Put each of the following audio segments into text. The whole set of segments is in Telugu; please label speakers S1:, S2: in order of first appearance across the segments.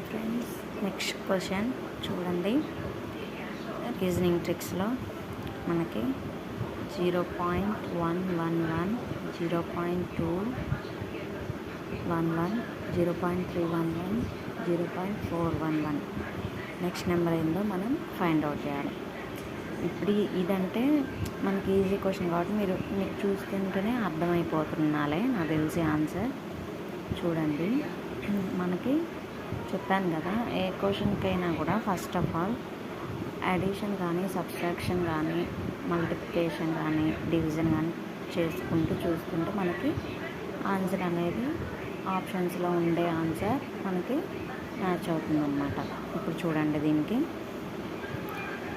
S1: హాయ్ ఫ్రెండ్స్ నెక్స్ట్ క్వశ్చన్ చూడండి రీజనింగ్ ట్రిక్స్లో మనకి zero point one one one zero point two one one zero point three one one zero point four one one next number ఏందో మనం ఫైండ్ అవుట్ చేయాలి. ఇప్పుడు ఇదంటే మనకి ఈజీ క్వశ్చన్ కాబట్టి మీరు మీకు చూస్తుంటేనే అర్థమైపోతున్నాలే నాకు తెలిసి ఆన్సర్ చూడండి. మనకి చెప్పాను కదా ఏ క్వశ్చన్కైనా కూడా ఫస్ట్ ఆఫ్ ఆల్ అడిషన్ కానీ సబ్స్ట్రాక్షన్ కానీ మల్టిప్లికేషన్ కానీ డివిజన్ కానీ చేసుకుంటూ చూసుకుంటూ మనకి ఆన్సర్ అనేది ఆప్షన్స్లో ఉండే ఆన్సర్ మనకి మ్యాచ్ అవుతుందన్నమాట. ఇప్పుడు చూడండి దీనికి.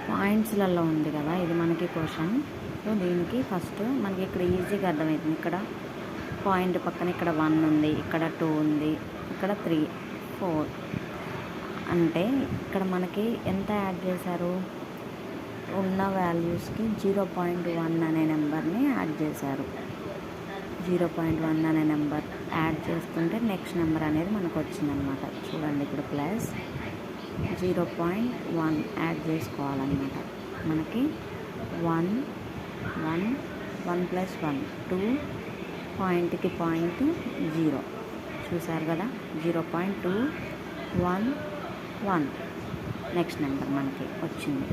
S1: పాయింట్స్లలో ఉంది కదా ఇది మనకి క్వశ్చన్. సో దీనికి ఫస్ట్ మనకి ఇక్కడ ఈజీగా అర్థమవుతుంది. ఇక్కడ పాయింట్ పక్కన ఇక్కడ వన్ ఉంది ఇక్కడ టూ ఉంది ఇక్కడ త్రీ. ఫోర్ అంటే ఇక్కడ మనకి ఎంత యాడ్ చేశారు? ఉన్న వాల్యూస్కి జీరో పాయింట్ వన్ అనే నెంబర్ని యాడ్ చేశారు. జీరో పాయింట్ వన్ అనే నెంబర్ యాడ్ చేసుకుంటే నెక్స్ట్ నెంబర్ అనేది మనకు వచ్చిందనమాట చూడండి ఇప్పుడు plus zero point one add చేసుకోవాలన్నమాట. మనకి one one one plus one two పాయింట్కి పాయింట్ జీరో. చూసారు కదా? Zero point two one one. Next number మనకి వచ్చింది.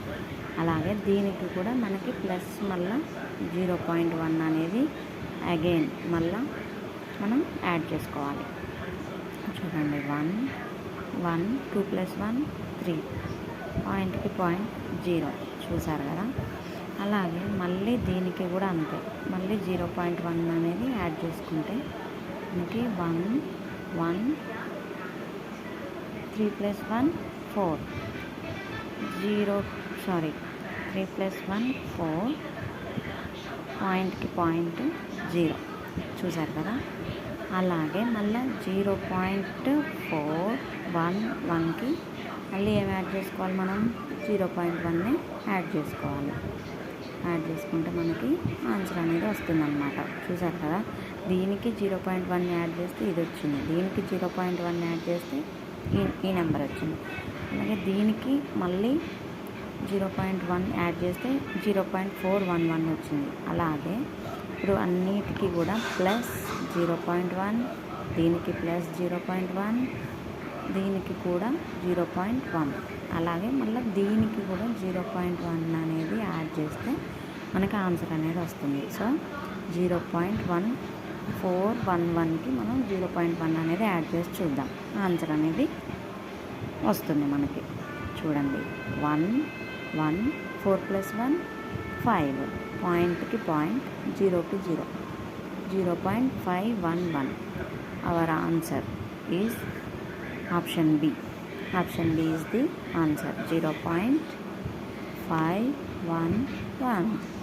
S1: అలాగే దీనికి కూడా మనకి ప్లస్ మళ్ళా జీరో పాయింట్ వన్ అనేది అగైన్ మళ్ళా మనం యాడ్ చేసుకోవాలి. చూడండి one one two plus one three. పాయింట్కి పాయింట్ జీరో. చూసారు కదా? అలాగే మళ్ళీ దీనికి కూడా అంతే. మళ్ళీ జీరో పాయింట్ వన్ అనేది యాడ్ చేసుకుంటే మనకి one one three plus one four zero sorry three plus one four పాయింట్కి పాయింట్ జీరో చూసారు కదా? అలాగే మళ్ళీ జీరో పాయింట్ ఫోర్ వన్ వన్కి మళ్ళీ ఏం యాడ్ చేసుకోవాలి మనం? జీరో పాయింట్ వన్ని యాడ్ చేసుకోవాలి. యాడ్ చేసుకుంటే మనకి ఆన్సర్ అనేది వస్తుందన్నమాట. చూసారు కదా? దీనికి జీరో పాయింట్ వన్ యాడ్ చేస్తే ఇది వచ్చింది దీనికి జీరో పాయింట్ వన్ యాడ్ చేస్తే ఈ ఈ నెంబర్ వచ్చింది. అలాగే దీనికి మళ్ళీ జీరో పాయింట్ వన్ యాడ్ చేస్తే zero point four one one వచ్చింది. అలాగే ఇప్పుడు అన్నిటికీ కూడా ప్లస్ జీరో పాయింట్ వన్ దీనికి ప్లస్ జీరో పాయింట్ వన్ దీనికి కూడా జీరో పాయింట్ వన్. అలాగే మళ్ళీ దీనికి కూడా జీరో పాయింట్ వన్ అనేది యాడ్ చేస్తే మనకి ఆన్సర్ అనేది వస్తుంది. So zero point one four one వన్కి మనం జీరో పాయింట్ వన్ అనేది యాడ్ చేసి చూద్దాం. ఆన్సర్ అనేది వస్తుంది మనకి. చూడండి. One one four plus one five. పాయింట్కి పాయింట్ జీరోకి zero. Zero point five one one. Our answer is option B. Option B is the answer. Zero point five one one.